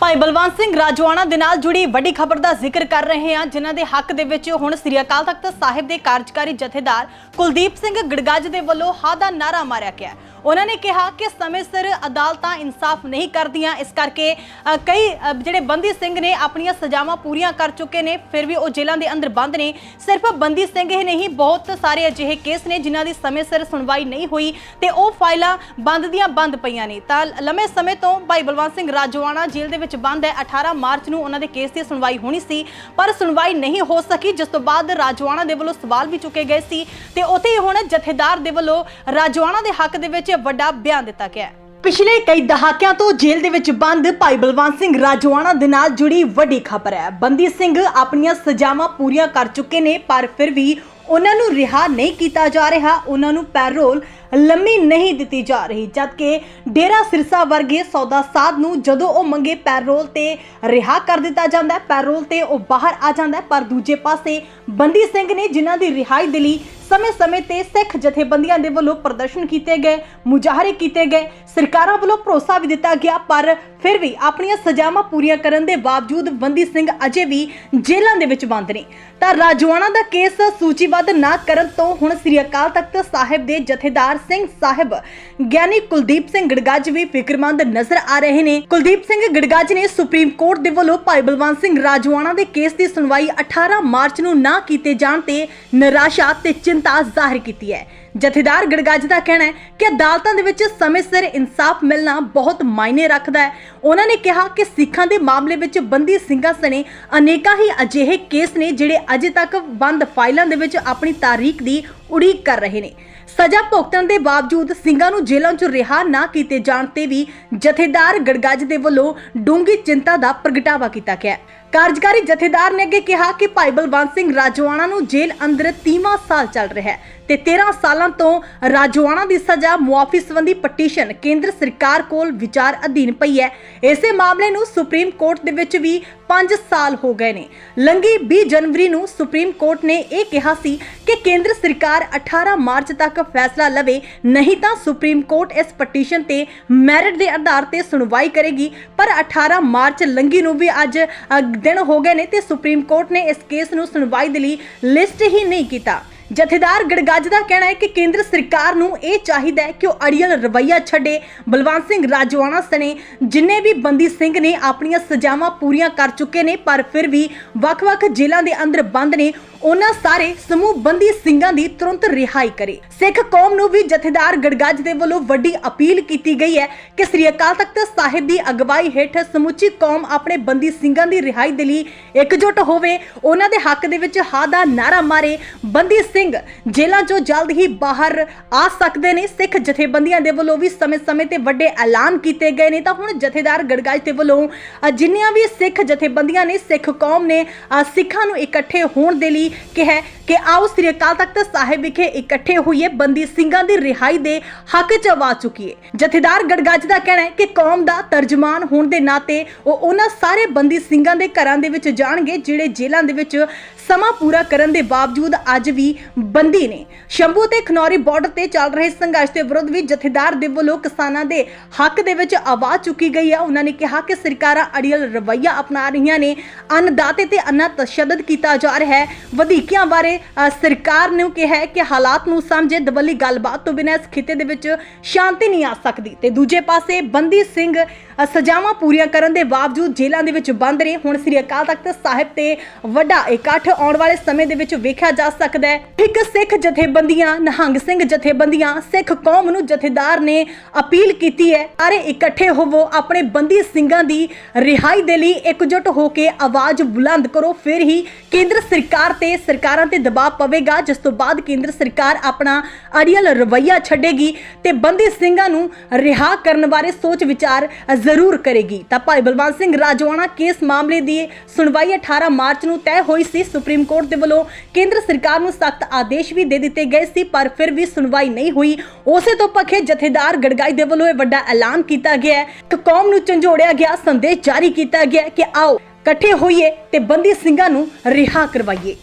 ਭਾਈ ਬਲਵੰਤ ਸਿੰਘ ਰਾਜਵਾਨਾ ਦੇ ਨਾਲ ਜੁੜੀ ਵੱਡੀ ਖਬਰ ਦਾ ਜ਼ਿਕਰ ਕਰ ਰਹੇ ਹਾਂ, ਜਿਨ੍ਹਾਂ ਦੇ ਹੱਕ ਦੇ ਵਿੱਚ ਹੁਣ ਸ੍ਰੀ ਅਕਾਲ ਤਖਤ ਸਾਹਿਬ ਦੇ ਕਾਰਜਕਾਰੀ ਜਥੇਦਾਰ ਕੁਲਦੀਪ ਸਿੰਘ ਗੜਗੱਜ ਦੇ ਵੱਲੋਂ ਹਾ ਦਾ ਨਾਰਾ ਮਾਰਿਆ ਗਿਆ। ਉਹਨਾਂ ਨੇ ਕਿਹਾ ਕਿ ਸਮੇਂ ਸਿਰ ਅਦਾਲਤਾਂ ਇਨਸਾਫ ਨਹੀਂ ਕਰਦੀਆਂ। ਇਸ ਕਰਕੇ ਕਈ ਜਿਹੜੇ ਬੰਦੀ ਸਿੰਘ ਨੇ ਆਪਣੀਆਂ ਸਜ਼ਾਵਾਂ ਪੂਰੀਆਂ ਕਰ ਚੁੱਕੇ ਨੇ, ਫਿਰ ਵੀ ਉਹ ਜੇਲ੍ਹਾਂ ਦੇ ਅੰਦਰ ਬੰਦ ਨੇ। ਸਿਰਫ ਬੰਦੀ ਸਿੰਘ ਹੀ ਨਹੀਂ, ਬਹੁਤ ਸਾਰੇ ਅਜਿਹੇ ਕੇਸ ਨੇ ਜਿਨ੍ਹਾਂ ਦੀ ਸਮੇਂ ਸਿਰ ਸੁਣਵਾਈ ਨਹੀਂ ਹੋਈ ਤੇ ਉਹ ਫਾਈਲਾਂ ਬੰਦ ਦੀਆਂ ਬੰਦ ਪਈਆਂ ਨੇ। ਤਾਂ ਲੰਮੇ ਸਮੇਂ ਤੋਂ ਭਾਈ ਬਲਵੰਤ ਸਿੰਘ ਰਾਜਵਾਨਾ ਜੇਲ੍ਹ ਦੇ ਵਿੱਚ ਬੰਦ ਹੈ। 18 ਮਾਰਚ ਨੂੰ ਉਹਨਾਂ ਦੇ ਕੇਸ ਦੀ ਸੁਣਵਾਈ ਹੋਣੀ ਸੀ, ਪਰ ਸੁਣਵਾਈ ਨਹੀਂ ਹੋ ਸਕੀ। ਜਿਸ ਤੋਂ ਬਾਅਦ ਰਾਜਵਾਨਾ ਦੇ ਵੱਲੋਂ ਸਵਾਲ ਵੀ ਚੁੱਕੇ ਗਏ ਸੀ ਤੇ ਉੱਥੇ ਹੀ ਹੁਣ ਜਥੇਦਾਰ ਦੇ ਵੱਲੋਂ ਰਾਜਵਾਨਾ ਦੇ ਹੱਕ ਦੇ ਵਿੱਚ ਵੱਡਾ ਬਿਆਨ ਦਿੱਤਾ ਗਿਆ ਹੈ। ਪਿਛਲੇ ਕਈ ਦਹਾਕਿਆਂ ਤੋਂ ਜੇਲ੍ਹ ਦੇ ਵਿੱਚ ਬੰਦ ਭਾਈ ਬਲਵੰਤ ਸਿੰਘ ਰਾਜਵਾਨਾ ਦੇ ਨਾਲ ਜੁੜੀ ਵੱਡੀ ਖਬਰ ਹੈ। ਬੰਦੀ ਸਿੰਘ ਆਪਣੀਆਂ ਸਜ਼ਾਵਾਂ ਪੂਰੀਆਂ ਕਰ ਚੁੱਕੇ ਨੇ, ਪਰ ਫਿਰ ਵੀ ਉਹਨਾਂ ਨੂੰ ਰਿਹਾ ਨਹੀਂ ਕੀਤਾ ਜਾ ਰਿਹਾ। ਉਹਨਾਂ ਨੂੰ ਪੈਰੋਲ ਲੰਮੀ ਨਹੀਂ ਦਿੱਤੀ ਜਾ ਰਹੀ, ਜਦਕਿ ਡੇਰਾ ਸਿਰਸਾ ਵਰਗੇ ਸੌਦਾ ਸਾਧ ਨੂੰ ਜਦੋਂ ਉਹ ਮੰਗੇ ਪੈਰੋਲ ਤੇ ਰਿਹਾ ਕਰ ਦਿੱਤਾ ਜਾਂਦਾ ਹੈ, ਪੈਰੋਲ ਤੇ ਉਹ ਬਾਹਰ ਆ ਜਾਂਦਾ ਹੈ, ਪਰ ਦੂਜੇ ਪਾਸੇ ਬੰਦੀ ਸਿੰਘ ਨੇ ਜਿਨ੍ਹਾਂ ਦੀ ਰਿਹਾਈ ਦੇ ਲਈ ਸਮੇਂ-ਸਮੇਂ ਤੇ ਸਿੱਖ ਜਥੇਬੰਦੀਆਂ ਦੇ ਵੱਲੋਂ ਪ੍ਰਦਰਸ਼ਨ ਕੀਤੇ ਗਏ, ਮੁਜ਼ਾਹਰੇ ਕੀਤੇ ਗਏ, ਸਰਕਾਰਾਂ ਵੱਲੋਂ ਭਰੋਸਾ ਵੀ ਦਿੱਤਾ ਗਿਆ, ਪਰ ਫਿਰ ਵੀ ਆਪਣੀਆਂ ਸਜ਼ਾਵਾਂ ਪੂਰੀਆਂ ਕਰਨ ਦੇ ਬਾਵਜੂਦ ਬੰਦੀ ਸਿੰਘ ਅਜੇ ਵੀ ਜੇਲ੍ਹਾਂ ਦੇ ਵਿੱਚ ਬੰਦ ਨੇ। ਤਾਂ ਰਾਜਵਾਨਾ ਦਾ ਕੇਸ ਸੂਚੀਬੱਧ ਨਾ ਕਰਨ ਤੋਂ ਹੁਣ ਸ੍ਰੀ ਅਕਾਲ ਤਖਤ ਸਾਹਿਬ ਦੇ ਜਥੇਦਾਰ ਸਿੰਘ ਸਾਹਿਬ। ਗਿਆਨੀ ਕੁਲਦੀਪ ਸਿੰਘ ਗੜਗੱਜ ਵੀ ਫਿਕਰਮੰਦ ਨਜ਼ਰ ਆ ਰਹੇ ਨੇ। ਕੁਲਦੀਪ ਸਿੰਘ ਗੜਗੱਜ ਨੇ ਸੁਪਰੀਮ ਕੋਰਟ ਦੇ ਵੱਲੋਂ ਭਾਈ ਬਲਵੰਤ ਸਿੰਘ ਰਾਜਵਾਨਾ ਦੇ ਕੇਸ ਦੀ ਸੁਣਵਾਈ 18 ਮਾਰਚ ਨੂੰ ਨਾ ਕੀਤੇ ਜਾਣ ਤੇ ਨਿਰਾਸ਼ਾ ਤੇ ਚਿੰਤਾ ਜ਼ਾਹਿਰ ਕੀਤੀ ਹੈ। ਜਥੇਦਾਰ ਗੜਗੱਜ ਦਾ ਕਹਿਣਾ ਹੈ ਕਿ ਅਦਾਲਤਾਂ ਦੇ ਵਿੱਚ ਸਮੇਂ ਸਿਰ ਇਨਸਾਫ ਮਿਲਣਾ ਬਹੁਤ ਮਾਇਨੇ ਰੱਖਦਾ ਹੈ। ਉਹਨਾਂ ਨੇ ਕਿਹਾ ਕਿ ਸਿੱਖਾਂ ਦੇ ਮਾਮਲੇ ਵਿੱਚ ਬੰਦੀ ਸਿੰਘਾਂ ਸਣੇ ਅਨੇਕਾਂ ਹੀ ਅਜਿਹੇ ਕੇਸ ਨੇ ਜਿਹੜੇ ਅਜੇ ਤੱਕ ਬੰਦ ਫਾਈਲਾਂ ਦੇ ਵਿੱਚ ਆਪਣੀ ਤਾਰੀਖ ਦੀ ਉਡੀਕ ਕਰ ਰਹੇ ਨੇ। ਸਜ਼ਾ ਭੁਗਤਣ ਦੇ ਬਾਵਜੂਦ ਸਿੰਘਾਂ ਨੂੰ ਜੇਲ੍ਹਾਂ ਚ ਰਿਹਾ ਨਾ ਕੀਤੇ ਜਾਣ ਤੇ ਵੀ ਜਥੇਦਾਰ ਗੜਗੱਜ ਦੇ ਵੱਲੋਂ ਡੂੰਗੀ ਚਿੰਤਾ ਦਾ ਪ੍ਰਗਟਾਵਾ ਕੀਤਾ ਗਿਆ ਕਾਰਜਕਾਰੀ ਜਥੇਦਾਰ ਨੇ ਅੱਗੇ ਕਿਹਾ ਕਿ ਭਾਈ ਬਲਵੰਤ ਸਿੰਘ ਰਾਜਵਾਨਾ ਨੂੰ ਜੇਲ੍ਹ ਅੰਦਰ 30ਵਾਂ ਸਾਲ ਚੱਲ ਰਿਹਾ ਹੈ ਤੇ 13 ਸਾਲਾਂ ਤੋਂ ਰਾਜਵਾਨਾ ਦੀ ਸਜ਼ਾ, ਮੁਆਫੀ ਸੰਬੰਧੀ ਪਟੀਸ਼ਨ ਕੇਂਦਰ ਸਰਕਾਰ ਕੋਲ ਵਿਚਾਰ ਅਧੀਨ ਪਈ ਹੈ। ਇਸੇ ਮਾਮਲੇ ਨੂੰ ਸੁਪਰੀਮ ਕੋਰਟ ਦੇ ਵਿੱਚ ਵੀ 5 ਸਾਲ ਹੋ ਗਏ ਨੇ। ਲੰਗੀ 20 ਜਨਵਰੀ ਨੂੰ ਸੁਪਰੀਮ ਕੋਰਟ ਨੇ ਇਹ ਕਿਹਾ ਸੀ ਕਿ ਕੇਂਦਰ ਸਰਕਾਰ 18 ਮਾਰਚ ਤੱਕ ਫੈਸਲਾ ਲਵੇ, ਨਹੀਂ ਤਾਂ ਸੁਪਰੀਮ ਕੋਰਟ ਇਸ ਪਟੀਸ਼ਨ ਤੇ ਮੈਰਿਟ ਦੇ ਆਧਾਰ ਤੇ ਸੁਣਵਾਈ ਕਰੇਗੀ। ਪਰ 18 ਮਾਰਚ ਲੰਗੀ ਨੂੰ ਵੀ ਅੱਜ ਦਿਨ ਹੋ ਗਏ ਨੇ ਤੇ ਸੁਪਰੀਮ ਕੋਰਟ ਨੇ ਇਸ ਕੇਸ ਨੂੰ ਸੁਣਵਾਈ ਦੇ ਲਈ ਲਿਸਟ ਹੀ ਨਹੀਂ ਕੀਤਾ। ਜਥੇਦਾਰ ਗੜਗੱਜ ਦਾ ਕਹਿਣਾ ਹੈ ਕਿ ਕੇਂਦਰ ਸਰਕਾਰ ਨੂੰ ਇਹ ਚਾਹੀਦਾ ਹੈ ਕਿ ਉਹ ਅੜੀਅਲ ਰਵੱਈਆ ਛੱਡੇ। ਬਲਵੰਤ ਸਿੰਘ ਰਾਜਵਾਨਾ ਸਣੇ ਜਿੰਨੇ ਵੀ ਬੰਦੀ ਸਿੰਘ ਨੇ ਆਪਣੀਆਂ ਸਜ਼ਾਵਾਂ ਪੂਰੀਆਂ ਕਰ ਚੁੱਕੇ ਨੇ, ਪਰ ਫਿਰ ਵੀ ਵੱਖ-ਵੱਖ ਜੇਲ੍ਹਾਂ ਦੇ ਅੰਦਰ ਬੰਦ ਨੇ, ਉਹਨਾਂ ਸਾਰੇ ਸਮੂਹ ਬੰਦੀ ਸਿੰਘਾਂ ਦੀ ਤੁਰੰਤ ਰਿਹਾਈ ਕਰੇ। ਸਿੱਖ ਕੌਮ ਨੂੰ ਵੀ ਜਥੇਦਾਰ ਗੜਗੱਜ ਦੇ ਵੱਲੋਂ ਵੱਡੀ ਅਪੀਲ ਕੀਤੀ ਗਈ ਹੈ ਕਿ ਸ੍ਰੀ ਅਕਾਲ ਤਖਤ ਸਾਹਿਬ ਦੀ ਅਗਵਾਈ ਹੇਠ ਸਮੁੱਚੀ ਕੌਮ ਆਪਣੇ ਬੰਦੀ ਸਿੰਘਾਂ ਦੀ ਰਿਹਾਈ ਦੇ ਲਈ ਇਕਜੁੱਟ ਹੋਵੇ। ਉਹਨਾਂ ਦੇ ਹੱਕ ਦੇ ਵਿੱਚ ਹਾ ਦਾ ਨਾਰਾ ਮਾਰੇ, ਬੰਦੀ ਸਿੰਘ ਜੇਲ੍ਹਾਂ 'ਚੋਂ ਜਲਦ ਹੀ ਬਾਹਰ ਆ ਸਕਦੇ ਨੇ। ਸਿੱਖ ਜਥੇਬੰਦੀਆਂ ਦੇ ਵੱਲੋਂ ਵੀ ਸਮੇਂ-ਸਮੇਂ ਤੇ ਵੱਡੇ ਐਲਾਨ ਕੀਤੇ ਗਏ ਨੇ। ਤਾਂ ਹੁਣ ਜਥੇਦਾਰ ਗੜਗੱਜ ਦੇ ਵੱਲੋਂ ਜਿੰਨੀਆਂ ਵੀ ਸਿੱਖ ਜਥੇਬੰਦੀਆਂ ਨੇ, ਸਿੱਖ ਕੌਮ ਨੇ ਸਿੱਖਾਂ ਨੂੰ ਇਕੱਠੇ ਹੋਣ ਦੇ ਲਈ ਕਿਹਾ ਕਿ ਆਓ ਸ੍ਰੀ ਅਕਾਲ ਤਖਤ ਸਾਹਿਬ ਵਿਖੇ ਇਕੱਠੇ ਹੋਈਏ, ਬੰਦੀ ਸਿੰਘਾਂ ਦੀ ਰਿਹਾਈ ਦੇ ਹੱਕ 'ਚ ਆਵਾਜ਼ ਚੁੱਕੀਏ। ਜਥੇਦਾਰ ਗੜਗੱਜ ਦਾ ਕਹਿਣਾ ਹੈ ਕਿ ਕੌਮ ਦਾ ਤਰਜਮਾਨ ਹੋਣ ਦੇ ਨਾਤੇ ਉਹ ਉਹਨਾਂ ਸਾਰੇ ਬੰਦੀ ਸਿੰਘਾਂ ਦੇ ਘਰਾਂ ਦੇ ਵਿੱਚ ਜਾਣਗੇ, ਜਿਹੜੇ ਜੇਲ੍ਹਾਂ ਦੇ ਵਿੱਚ ਸਮਾਂ ਪੂਰਾ ਕਰਨ ਦੇ ਬਾਵਜੂਦ ਅੱਜ ਵੀ ਬੰਦੀ ਨੇ। ਸ਼ੰਭੂ ਤੇ ਖਨੌਰੀ ਬਾਰਡਰ ਤੇ ਚੱਲ ਰਹੇ ਸੰਘਰਸ਼ ਦੇ ਵਿਰੁੱਧ ਵੀ ਜਥੇਦਾਰ ਦੇ ਵੱਲੋਂ ਕਿਸਾਨਾਂ ਦੇ ਹੱਕ ਦੇ ਵਿੱਚ ਆਵਾਜ਼ ਚੁੱਕੀ ਗਈ ਹੈ ਉਹਨਾਂ ਨੇ ਕਿਹਾ ਕਿ ਸਰਕਾਰਾਂ ਅੜੀਅਲ ਰਵੱਈਆ ਅਪਣਾ ਰਹੀਆਂ ਨੇ। ਅੰਨਦਾਤੇ ਤੇ ਅੰਨਾ ਤਸ਼ੱਦਦ ਕੀਤਾ ਜਾ ਰਿਹਾ ਹੈ। ਵਧੀਕੀਆਂ ਬਾਰੇ ਸਰਕਾਰ ਨੂੰ ਕਿਹਾ ਹੈ ਕਿ ਹਾਲਾਤ ਨੂੰ ਸਮਝੇ, ਦਵੱਲੀ ਗੱਲਬਾਤ ਤੋਂ ਬਿਨਾਂ ਇਸ ਖਿੱਤੇ ਦੇ ਵਿੱਚ ਸ਼ਾਂਤੀ ਨਹੀਂ ਆ ਸਕਦੀ। ਤੇ ਦੂਜੇ ਪਾਸੇ ਬੰਦੀ ਸਿੰਘ ਸਜ਼ਾਵਾਂ ਪੂਰੀਆਂ ਕਰਨ ਦੇ ਬਾਵਜੂਦ ਜੇਲ੍ਹਾਂ ਦੇ ਵਿੱਚ ਬੰਦ ਨੇ ਹੁਣ ਸ੍ਰੀ ਅਕਾਲ ਤਖਤ ਸਾਹਿਬ ਤੇ ਵੱਡਾ ਇਕੱਠ ਆਉਣ ਵਾਲੇ ਸਮੇਂ ਦੇ ਵਿੱਚ ਵੇਖਿਆ ਜਾ ਸਕਦਾ ਹੈ। ਇੱਕ ਸਿੱਖ ਜਥੇਬੰਦੀਆਂ, ਨਿਹੰਗ ਸਿੰਘ ਜਥੇਬੰਦੀਆਂ, ਸਿੱਖ ਕੌਮ ਨੂੰ ਜਥੇਦਾਰ ਨੇ ਅਪੀਲ ਕੀਤੀ ਹੈ, ਸਾਰੇ ਇਕੱਠੇ ਹੋਵੋ, ਆਪਣੇ ਬੰਦੀ ਸਿੰਘਾਂ ਦੀ ਰਿਹਾਈ ਦੇ ਲਈ ਇਕਜੁੱਟ ਹੋ ਕੇ ਆਵਾਜ਼ ਬੁਲੰਦ ਕਰੋ। ਫਿਰ ਹੀ ਕੇਂਦਰ ਸਰਕਾਰ ਤੇ, ਸਰਕਾਰਾਂ ਤੇ ਦਬਾਅ ਪਵੇਗਾ, ਜਿਸ ਤੋਂ ਬਾਅਦ ਕੇਂਦਰ ਸਰਕਾਰ ਆਪਣਾ ਅੜੀਅਲ ਰਵੱਈਆ ਛੱਡੇਗੀ ਤੇ ਬੰਦੀ ਸਿੰਘਾਂ ਨੂੰ ਰਿਹਾ ਕਰਨ ਬਾਰੇ ਸੋਚ ਵਿਚਾਰ ਜ਼ਰੂਰ ਕਰੇਗੀ। ਤਾਂ ਭਾਈ ਬਲਵੰਤ ਸਿੰਘ ਰਾਜਵਾਨਾ ਕੇਸ ਮਾਮਲੇ ਦੀ ਸੁਣਵਾਈ 18 ਮਾਰਚ ਨੂੰ ਤੈਅ ਹੋਈ ਸੀ। ਸੁਪਰੀਮ ਕੋਰਟ ਦੇ ਵੱਲੋਂ ਕੇਂਦਰ ਸਰਕਾਰ ਨੂੰ ਸਖਤ ਆਦੇਸ਼ ਵੀ ਦੇ ਦਿੱਤੇ ਗਏ ਸੀ, ਪਰ ਫਿਰ ਵੀ ਸੁਣਵਾਈ ਨਹੀਂ ਹੋਈ। ਉਸੇ ਤੋਂ ਪੱਖੇ ਜਥੇਦਾਰ ਗੜਗਾਈ ਦੇ ਵੱਲੋਂ ਇਹ ਵੱਡਾ ਐਲਾਨ ਕੀਤਾ ਗਿਆ ਕਿ ਕੌਮ ਨੂੰ ਝੰਜੋੜਿਆ ਗਿਆ, ਸੰਦੇਸ਼ ਜਾਰੀ ਕੀਤਾ ਗਿਆ ਕਿ ਆਓ ਇਕੱਠੇ ਹੋਈਏ ਤੇ ਬੰਦੀ ਸਿੰਘਾਂ ਨੂੰ ਰਿਹਾ ਕਰਵਾਈਏ।